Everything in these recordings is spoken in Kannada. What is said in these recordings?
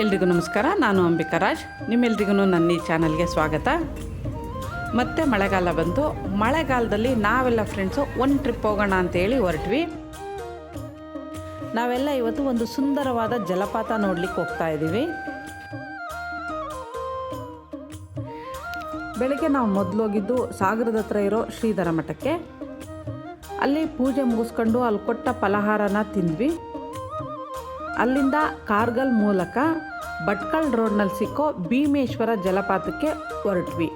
ಎಲ್ರಿಗೂ ನಮಸ್ಕಾರ, ನಾನು ಅಂಬಿಕಾ ರಾಜ್. ನಿಮ್ಮೆಲ್ರಿಗೂ ನನ್ನ ಈ ಚಾನಲ್ಗೆ ಸ್ವಾಗತ. ಮತ್ತೆ ಮಳೆಗಾಲ ಬಂತು ಮಳೆಗಾಲದಲ್ಲಿ ನಾವೆಲ್ಲ ಫ್ರೆಂಡ್ಸು ಒಂದು ಟ್ರಿಪ್ ಹೋಗೋಣ ಅಂತೇಳಿ ಹೊರಟ್ವಿ. ನಾವೆಲ್ಲ ಇವತ್ತು ಒಂದು ಸುಂದರವಾದ ಜಲಪಾತ ನೋಡ್ಲಿಕ್ಕೆ ಹೋಗ್ತಾ ಇದ್ದೀವಿ ಬೆಳಗ್ಗೆ ನಾವು ಮೊದಲು ಹೋಗಿದ್ದು ಸಾಗರದ ಹತ್ರ ಇರೋ ಶ್ರೀಧರ ಮಠಕ್ಕೆ. ಅಲ್ಲಿ ಪೂಜೆ ಮುಗಿಸ್ಕೊಂಡು ಅಲ್ಲಿ ಕೊಟ್ಟ ಫಲಹಾರನ ತಿಂದ್ವಿ. ಅಲ್ಲಿಂದ ಕಾರ್ಗಲ್ ಮೂಲಕ ಭಟ್ಕಲ್ ರೋಡ್ನಲ್ಲಿ ಸಿಕ್ಕೋ ಭೀಮೇಶ್ವರ ಜಲಪಾತಕ್ಕೆ ಹೊರಟ್ವಿ.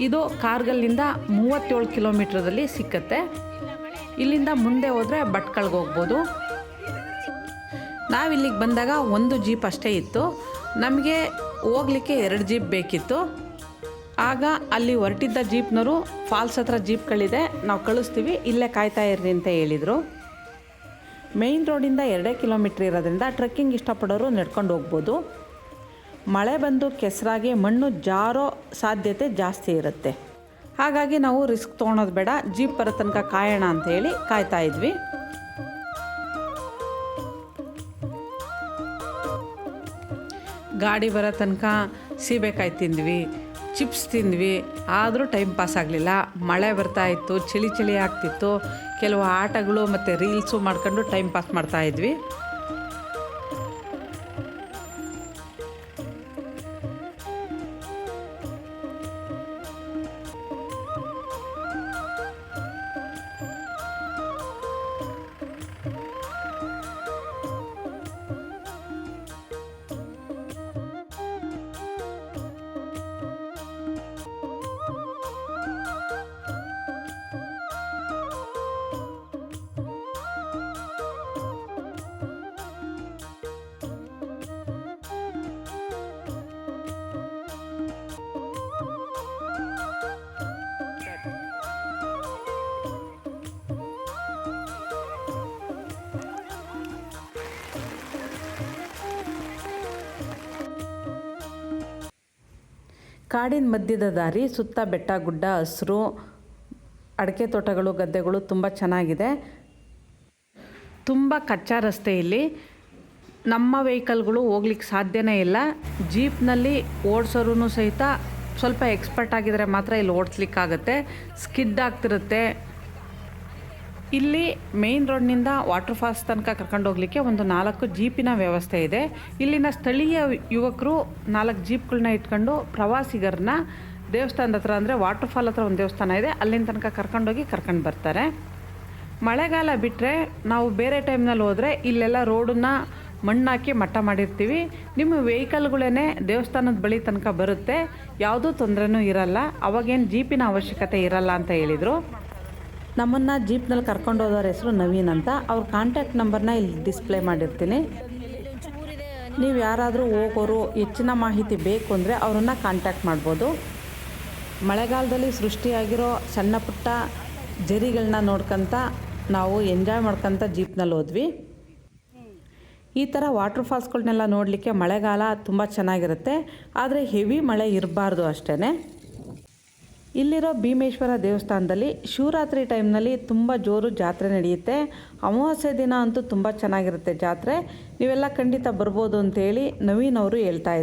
ಇದು ಕಾರ್ಗಲ್ನಿಂದ ಮೂವತ್ತೇಳು ಕಿಲೋಮೀಟ್ರದಲ್ಲಿ ಸಿಕ್ಕತ್ತೆ. ಇಲ್ಲಿಂದ ಮುಂದೆ ಹೋದರೆ ಭಟ್ಕಳ್ಗೆ ಹೋಗ್ಬೋದು. ನಾವಿಲ್ಲಿಗೆ ಬಂದಾಗ ಒಂದು ಜೀಪ್ ಅಷ್ಟೇ ಇತ್ತು. ನಮಗೆ ಹೋಗ್ಲಿಕ್ಕೆ ಎರಡು ಜೀಪ್ ಬೇಕಿತ್ತು. ಆಗ ಅಲ್ಲಿ ಹೊರಟಿದ್ದ ಜೀಪ್ನವರು ಫಾಲ್ಸ್ ಹತ್ರ ಜೀಪ್ಗಳಿದೆ, ನಾವು ಕಳಿಸ್ತೀವಿ, ಇಲ್ಲೇ ಕಾಯ್ತಾ ಇರ್ರಿ ಅಂತ ಹೇಳಿದರು. ಮೇಯ್ನ್ ರೋಡಿಂದ ಎರಡೇ ಕಿಲೋಮೀಟ್ರ್ ಇರೋದ್ರಿಂದ ಟ್ರೆಕ್ಕಿಂಗ್ ಇಷ್ಟಪಡೋರು ನಡ್ಕೊಂಡು ಹೋಗ್ಬೋದು. ಮಳೆ ಬಂದು ಕೆಸರಾಗಿ ಮಣ್ಣು ಜಾರೋ ಸಾಧ್ಯತೆ ಜಾಸ್ತಿ ಇರುತ್ತೆ. ಹಾಗಾಗಿ ನಾವು ರಿಸ್ಕ್ ತೊಗೊಳೋದು ಬೇಡ. ಜೀಪ್ ಬರೋ ತನಕ ಕಾಯೋಣ ಅಂತ ಹೇಳಿ ಕಾಯ್ತಾ ಇದ್ವಿ. ಗಾಡಿ ಬರೋ ತನಕ ಸೀಬೆಕಾಯಿ ತಿಂದ್ವಿ. ಚಿಪ್ಸ್ ತಿಂದ್ವಿ, ಆದರೂ ಟೈಮ್ ಪಾಸ್ ಆಗಲಿಲ್ಲ. ಮಳೆ ಬರ್ತಾ ಇತ್ತು, ಚಳಿ ಚಳಿ ಆಗ್ತಿತ್ತು. ಕೆಲವು ಆಟಗಳು ಮತ್ತು ರೀಲ್ಸು ಮಾಡ್ಕೊಂಡು ಟೈಮ್ ಪಾಸ್ ಮಾಡ್ತಾ ಕಾಡಿನ ಮಧ್ಯದ ದಾರಿ ಸುತ್ತ ಬೆಟ್ಟ, ಗುಡ್ಡ, ಹಸಿರು, ಅಡಿಕೆ ತೋಟಗಳು, ಗದ್ದೆಗಳು ತುಂಬ ಚೆನ್ನಾಗಿದೆ. ತುಂಬ ಕಚ್ಚಾ ರಸ್ತೆ ಇಲ್ಲಿ. ನಮ್ಮ ವೆಹಿಕಲ್ಗಳು ಹೋಗ್ಲಿಕ್ಕೆ ಸಾಧ್ಯನೇ ಇಲ್ಲ. ಜೀಪ್ನಲ್ಲಿ ಓಡಿಸೋರು ಸಹಿತ ಸ್ವಲ್ಪ ಎಕ್ಸ್ಪರ್ಟ್ ಆಗಿದರೆ ಮಾತ್ರ ಇಲ್ಲಿ ಓಡಿಸ್ಲಿಕ್ಕಾಗತ್ತೆ. ಸ್ಕಿಡ್ ಆಗ್ತಿರುತ್ತೆ. ಇಲ್ಲಿ ಮೇನ್ ರೋಡ್ನಿಂದ ವಾಟರ್ ಫಾಲ್ಸ್ ತನಕ ಕರ್ಕೊಂಡು ಹೋಗ್ಲಿಕ್ಕೆ ಒಂದು ನಾಲ್ಕು ಜೀಪಿನ ವ್ಯವಸ್ಥೆ ಇದೆ. ಇಲ್ಲಿನ ಸ್ಥಳೀಯ ಯುವಕರು ನಾಲ್ಕು ಜೀಪ್ಗಳನ್ನ ಇಟ್ಕೊಂಡು ಪ್ರವಾಸಿಗರನ್ನ ದೇವಸ್ಥಾನದ ಹತ್ರ ಅಂದರೆ ವಾಟರ್ ಫಾಲ್ ಹತ್ರ ಒಂದು ದೇವಸ್ಥಾನ ಇದೆ. ಅಲ್ಲಿನ ತನಕ ಕರ್ಕೊಂಡೋಗಿ ಕರ್ಕೊಂಡು ಬರ್ತಾರೆ. ಮಳೆಗಾಲ ಬಿಟ್ಟರೆ ನಾವು ಬೇರೆ ಟೈಮ್ನಲ್ಲಿ ಹೋದರೆ ಇಲ್ಲೆಲ್ಲ ರೋಡನ್ನ ಮಣ್ಣಾಕಿ ಮಟ್ಟ ಮಾಡಿರ್ತೀವಿ. ನಿಮ್ಮ ವೆಹಿಕಲ್ಗಳೇ ದೇವಸ್ಥಾನದ ಬಳಿ ತನಕ ಬರುತ್ತೆ. ಯಾವುದೂ ತೊಂದರೆನೂ ಇರಲ್ಲ. ಅವಾಗೇನು ಜೀಪಿನ ಅವಶ್ಯಕತೆ ಇರಲ್ಲ ಅಂತ ಹೇಳಿದರು. ನಮ್ಮನ್ನು ಜೀಪ್ನಲ್ಲಿ ಕರ್ಕೊಂಡು ಹೋದವ್ರ ಹೆಸರು ನವೀನ್ ಅಂತ. ಅವ್ರ ಕಾಂಟ್ಯಾಕ್ಟ್ ನಂಬರ್ನ ಇಲ್ಲಿ ಡಿಸ್ಪ್ಲೇ ಮಾಡಿರ್ತೀನಿ. ನೀವು ಯಾರಾದರೂ ಹೋಗೋರು ಹೆಚ್ಚಿನ ಮಾಹಿತಿ ಬೇಕು ಅಂದರೆ ಅವರನ್ನು ಕಾಂಟ್ಯಾಕ್ಟ್ ಮಾಡ್ಬೋದು. ಮಳೆಗಾಲದಲ್ಲಿ ಸೃಷ್ಟಿಯಾಗಿರೋ ಸಣ್ಣ ಪುಟ್ಟ ಜರಿಗಳನ್ನ ನೋಡ್ಕೊಂತ ನಾವು ಎಂಜಾಯ್ ಮಾಡ್ಕೊತ ಜೀಪ್ನಲ್ಲಿ ಹೋದ್ವಿ. ಈ ಥರ ವಾಟರ್ ಫಾಲ್ಸ್ಗಳನ್ನೆಲ್ಲ ನೋಡಲಿಕ್ಕೆ ಮಳೆಗಾಲ ತುಂಬ ಚೆನ್ನಾಗಿರುತ್ತೆ. ಆದರೆ ಹೆವಿ ಮಳೆ ಇರಬಾರ್ದು ಅಷ್ಟೇ ಇಲ್ಲಿರೋ ಭೀಮೇಶ್ವರ ದೇವಸ್ಥಾನದಲ್ಲಿ ಶಿವರಾತ್ರಿ ಟೈಮ್ನಲ್ಲಿ ತುಂಬ ಜೋರು ಜಾತ್ರೆ ನಡೆಯುತ್ತೆ. ಅಮಾವಾಸ್ಯೆ ದಿನ ಅಂತೂ ತುಂಬ ಚೆನ್ನಾಗಿರುತ್ತೆ ಜಾತ್ರೆ. ನೀವೆಲ್ಲ ಖಂಡಿತ ಬರ್ಬೋದು ಅಂತೇಳಿ ನವೀನ್ ಅವರು ಹೇಳ್ತಾ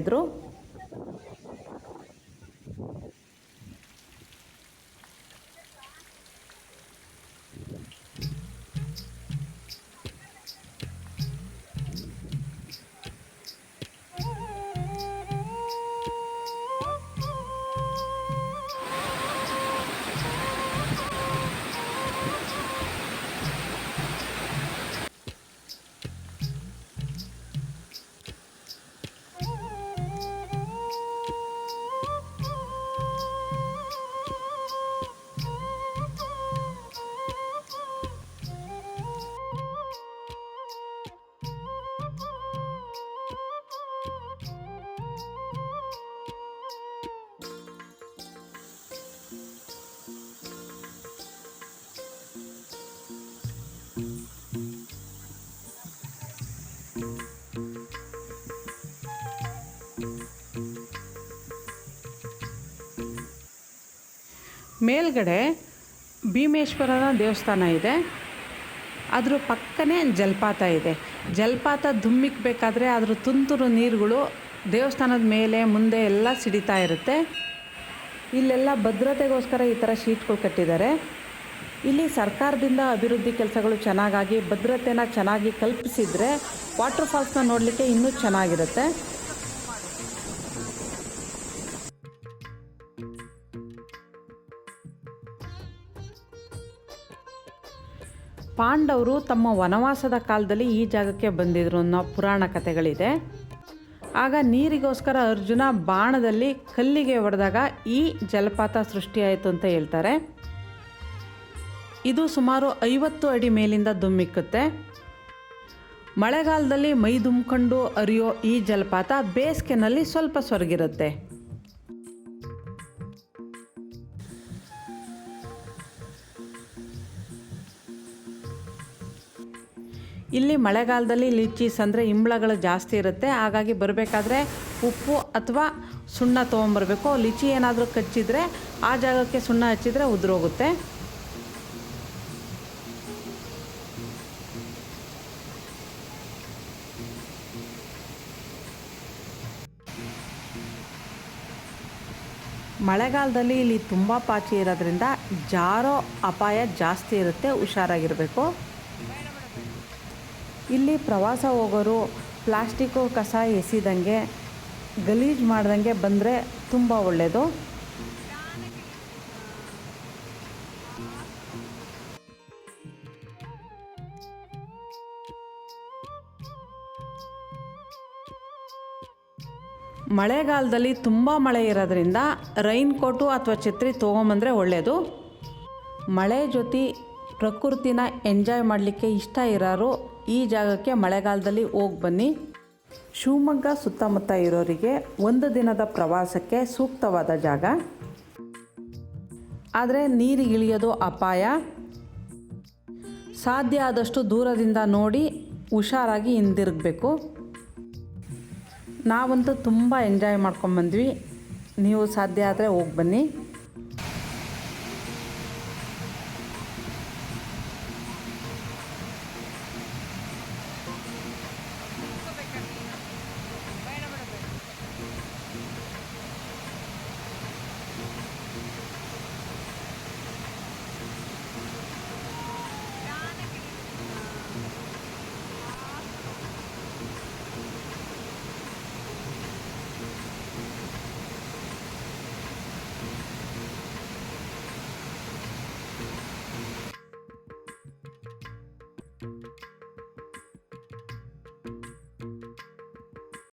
ಮೇಲ್ಗಡೆ ಭೀಮೇಶ್ವರನ ದೇವಸ್ಥಾನ ಇದೆ. ಅದ್ರ ಪಕ್ಕನೇ ಜಲಪಾತ ಇದೆ. ಜಲಪಾತ ಧುಮ್ಮಿಕ್ಬೇಕಾದ್ರೆ ಅದ್ರ ತುಂತುರು ನೀರುಗಳು ದೇವಸ್ಥಾನದ ಮೇಲೆ, ಮುಂದೆ ಎಲ್ಲ ಸಿಡಿತಾ ಇರುತ್ತೆ. ಇಲ್ಲೆಲ್ಲ ಭದ್ರತೆಗೋಸ್ಕರ ಈ ಥರ ಶೀಟ್ಗಳು ಕಟ್ಟಿದ್ದಾರೆ. ಇಲ್ಲಿ ಸರ್ಕಾರದಿಂದ ಅಭಿವೃದ್ಧಿ ಕೆಲಸಗಳು ಚೆನ್ನಾಗಾಗಿ, ಭದ್ರತೆನ ಚೆನ್ನಾಗಿ ಕಲ್ಪಿಸಿದರೆ ವಾಟರ್ ಫಾಲ್ಸ್ನ ನೋಡಲಿಕ್ಕೆ ಇನ್ನೂ ಚೆನ್ನಾಗಿರುತ್ತೆ. ಪಾಂಡವರು ತಮ್ಮ ವನವಾಸದ ಕಾಲದಲ್ಲಿ ಈ ಜಾಗಕ್ಕೆ ಬಂದಿದ್ರು ಅನ್ನೋ ಪುರಾಣ ಕಥೆಗಳಿದೆ. ಆಗ ನೀರಿಗೋಸ್ಕರ ಅರ್ಜುನ ಬಾಣದಲ್ಲಿ ಕಲ್ಲಿಗೆ ಹೊಡೆದಾಗ ಈ ಜಲಪಾತ ಸೃಷ್ಟಿಯಾಯಿತು ಅಂತ ಹೇಳ್ತಾರೆ. ಇದು ಸುಮಾರು ಐವತ್ತು ಅಡಿ ಮೇಲಿಂದ ಧುಮ್ಮಿಕ್ಕುತ್ತೆ. ಮಳೆಗಾಲದಲ್ಲಿ ಮೈ ದುಮ್ಕೊಂಡು ಅರಿಯೋ ಈ ಜಲಪಾತ ಬೇಸಿಗೆನಲ್ಲಿ ಸ್ವಲ್ಪ ಸೊರಗಿರುತ್ತೆ ಇಲ್ಲಿ ಮಳೆಗಾಲದಲ್ಲಿ ಲಿಚೀಸ್ ಅಂದರೆ ಇಂಬಳಗಳು ಜಾಸ್ತಿ ಇರುತ್ತೆ. ಹಾಗಾಗಿ ಬರಬೇಕಾದ್ರೆ ಉಪ್ಪು ಅಥವಾ ಸುಣ್ಣ ತೊಗೊಂಬರ್ಬೇಕು. ಲಿಚಿ ಏನಾದರೂ ಕಚ್ಚಿದರೆ ಆ ಜಾಗಕ್ಕೆ ಸುಣ್ಣ ಹಚ್ಚಿದರೆ ಉದುರೋಗುತ್ತೆ. ಮಳೆಗಾಲದಲ್ಲಿ ಇಲ್ಲಿ ತುಂಬ ಪಾಚಿ ಇರೋದ್ರಿಂದ ಜಾರೋ ಅಪಾಯ ಜಾಸ್ತಿ ಇರುತ್ತೆ, ಹುಷಾರಾಗಿರಬೇಕು. ಇಲ್ಲಿ ಪ್ರವಾಸ ಹೋಗೋರು ಪ್ಲಾಸ್ಟಿಕ್ಕು ಕಸ ಎಸಿದಂಗೆ, ಗಲೀಜು ಮಾಡ್ದಂಗೆ ಬಂದರೆ ತುಂಬ ಒಳ್ಳೆಯದು ಮಳೆಗಾಲದಲ್ಲಿ ತುಂಬ ಮಳೆ ಇರೋದ್ರಿಂದ ರೈನ್ ಕೋಟು ಅಥವಾ ಛತ್ರಿ ತೊಗೊಂಬಂದರೆ ಒಳ್ಳೆಯದು ಮಳೆ ಜೊತೆ ಪ್ರಕೃತಿನ ಎಂಜಾಯ್ ಮಾಡಲಿಕ್ಕೆ ಇಷ್ಟ ಇರೋರು ಈ ಜಾಗಕ್ಕೆ ಮಳೆಗಾಲದಲ್ಲಿ ಹೋಗಿ ಬನ್ನಿ. ಶಿವಮೊಗ್ಗ ಸುತ್ತಮುತ್ತ ಇರೋರಿಗೆ ಒಂದು ದಿನದ ಪ್ರವಾಸಕ್ಕೆ ಸೂಕ್ತವಾದ ಜಾಗ. ಆದರೆ ನೀರಿಗಿಳಿಯೋದು ಅಪಾಯ. ಸಾಧ್ಯ ಆದಷ್ಟು ದೂರದಿಂದ ನೋಡಿ ಹುಷಾರಾಗಿ ಹಿಂದಿರುಗಬೇಕು. ನಾವಂತೂ ತುಂಬ ಎಂಜಾಯ್ ಮಾಡ್ಕೊಂಬಂದ್ವಿ ನೀವು ಸಾಧ್ಯ ಆದರೆ ಹೋಗಿ ಬನ್ನಿ.